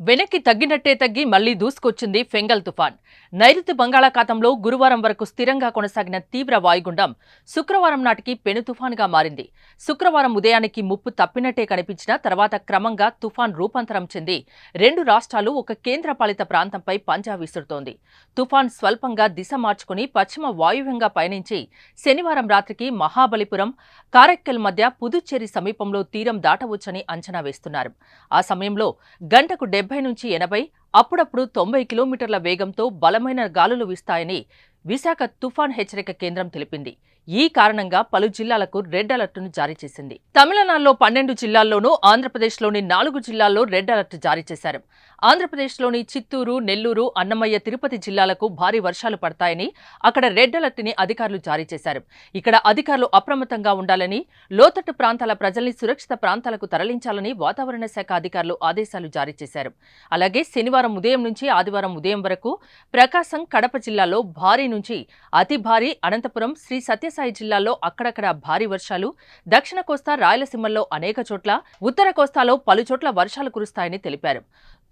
వెనక్కి తగ్గినట్టే తగ్గి మళ్ళీ దూసుకొచ్చింది ఫెంగల్ తుఫాన్. నైరుతి బంగాళాఖాతంలో గురువారం వరకు స్థిరంగా కొనసాగిన తీవ్ర వాయుగుండం శుక్రవారం నాటికి పెను తుఫాన్గా మారింది. శుక్రవారం ఉదయానికి ముప్పు తప్పినట్టే కనిపించిన తర్వాత క్రమంగా తుఫాన్ రూపాంతరం చెంది రెండు రాష్ట్రాలు ఒక కేంద్రపాలిత ప్రాంతంపై పంజా విసురుతోంది. తుఫాన్ స్వల్పంగా దిశ మార్చుకుని పశ్చిమ వాయువ్యంగా పయనించి శనివారం రాత్రికి మహాబలిపురం కారెక్కల్ మధ్య పుదుచ్చేరి సమీపంలో తీరం దాటవచ్చని అంచనా వేస్తున్నారు. ఆ సమయంలో గంటకు డెబ్బై నుంచి ఎనభై అప్పుడప్పుడు తొంభై కిలోమీటర్ల వేగంతో బలమైన గాలులు వీస్తాయని విశాఖ తుఫాన్ హెచ్చరిక కేంద్రం తెలిపింది. ఈ కారణంగా పలు జిల్లాలకు రెడ్ అలర్టును జారీ చేసింది. తమిళనాడులో పన్నెండు జిల్లాల్లోనూ ఆంధ్రప్రదేశ్లోని నాలుగు జిల్లాల్లో రెడ్ అలర్ట్ జారీ చేశారు. ఆంధ్రప్రదేశ్లోని చిత్తూరు నెల్లూరు అన్నమయ్య తిరుపతి జిల్లాలకు భారీ వర్షాలు పడతాయని అక్కడ రెడ్ అలర్ట్ని అధికారులు జారీ చేశారు. ఇక్కడ అధికారులు అప్రమత్తంగా ఉండాలని లోతట్టు ప్రాంతాల ప్రజల్ని సురక్షిత ప్రాంతాలకు తరలించాలని వాతావరణ శాఖ అధికారులు ఆదేశాలు జారీ చేశారు. అలాగే శనివారం ఉదయం నుంచి ఆదివారం ఉదయం వరకు ప్రకాశం కడప జిల్లాలో భారీ నుంచి అతి భారీ అనంతపురం శ్రీ సత్య సత్యసాయి జిల్లాలో అక్కడక్కడ భారీ వర్షాలు దక్షిణ కోస్తా రాయలసీమల్లో అనేక చోట్ల ఉత్తర కోస్తాలో పలుచోట్ల వర్షాలు కురుస్తాయని తెలిపారు.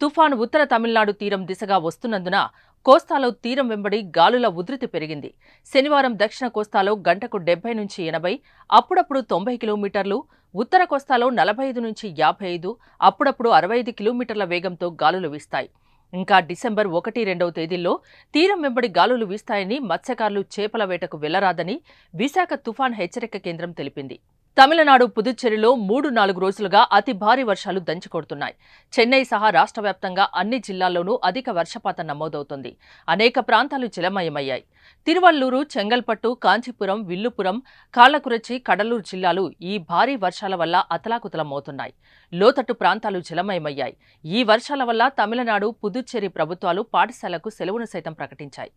తుఫాను ఉత్తర తమిళనాడు తీరం దిశగా వస్తున్నందున కోస్తాలో తీరం వెంబడి గాలుల ఉధృతి పెరిగింది. శనివారం దక్షిణ కోస్తాలో గంటకు డెబ్బై నుంచి ఎనభై అప్పుడప్పుడు తొంభై కిలోమీటర్లు ఉత్తర కోస్తాలో నలభై ఐదు నుంచి యాభై ఐదు అప్పుడప్పుడు అరవై ఐదు కిలోమీటర్ల వేగంతో గాలులు వీస్తాయి. ఇంకా డిసెంబర్ ఒకటి రెండవ తేదీల్లో తీరం వెంబడి గాలులు వీస్తాయని మత్స్యకారులు చేపల వేటకు వెళ్ళరాదని విశాఖ తుఫాన్ హెచ్చరిక కేంద్రం తెలిపింది. తమిళనాడు పుదుచ్చేరిలో మూడు నాలుగు రోజులుగా అతి భారీ వర్షాలు దంచికొడుతున్నాయి. చెన్నై సహా రాష్ట్ర వ్యాప్తంగా అన్ని జిల్లాల్లోనూ అధిక వర్షపాతం నమోదవుతుంది. అనేక ప్రాంతాలు జలమయమయ్యాయి. తిరువల్లూరు చెంగల్పట్టు కాంచీపురం విల్లుపురం కాళ్ళకురచి కడలూరు జిల్లాలు ఈ భారీ వర్షాల వల్ల అతలాకుతలమవుతున్నాయి. లోతట్టు ప్రాంతాలు జలమయమయ్యాయి. ఈ వర్షాల వల్ల తమిళనాడు పుదుచ్చేరి ప్రభుత్వాలు పాఠశాలకు సెలవును సైతం ప్రకటించాయి.